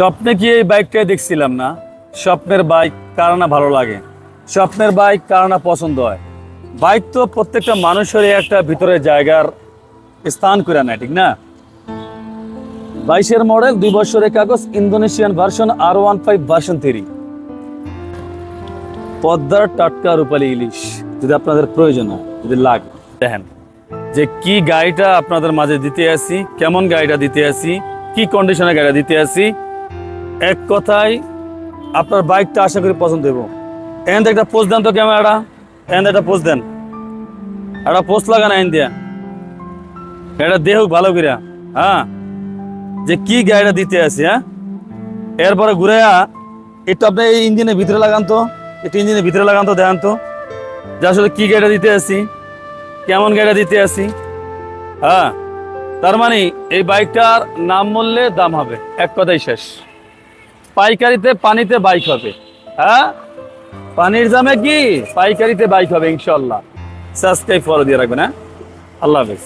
স্বপ্নে কি এই বাইকটাই দেখছিলাম না। স্বপ্নের বাইক কার না ভালো লাগে? স্বপ্নের বাইক কার না পছন্দ হয়? বাইক তো প্রত্যেকটা মানুষেরই একটা ভিতরে জায়গার স্থান করে নেয়, ঠিক না? বাইশের মডেল দুই বছরের কাগজ, ইন্দোনেশিয়ান ভার্সন আর ওয়ান ফাইভ ভার্সন থ্রি পদ্মার টাটকা রূপালী ইলিশ, যদি আপনাদের প্রয়োজন হয়, যদি লাগে। দেখেন, যে কি গাড়িটা আপনাদের মাঝে দিতে আসি, কেমন গাড়িটা দিতে আসি, কি কন্ডিশনে গাড়িটা দিতে আসি এক কথায় আপনার বাইকটা আশা করি পছন্দ দেবো এখান একটা পোস্ট দেন তো ক্যামেরাটা। এখান একটা পোস্ট দেন। একটা পোস্ট লাগান এখান দিয়া এটা দেহ ভালো করে হ্যাঁ। যে কি গাড়িটা দিতে আসি হ্যাঁ? এরপরে ঘুরে একটু আপনি এই ইঞ্জিনের ভিতরে লাগান তো। একটু ইঞ্জিনের ভিতরে লাগান তো, দেখান তো। যে আসলে কি গাড়িটা দিতে আসি, কেমন গাড়িটা দিতে আসি। হ্যাঁ। তার মানে এই বাইকটার নাম বললে দাম হবে। এক কথাই শেষ। পাইকারিতে পানিতে বাইক হবে। হ্যাঁ? পানির দামে কি? পাইকারিতে বাইক হবে ইনশাল্লাহ সাবস্ক্রাইব ফলো দিয়ে রাখবেন হ্যাঁ? আল্লাহ হাফেজ।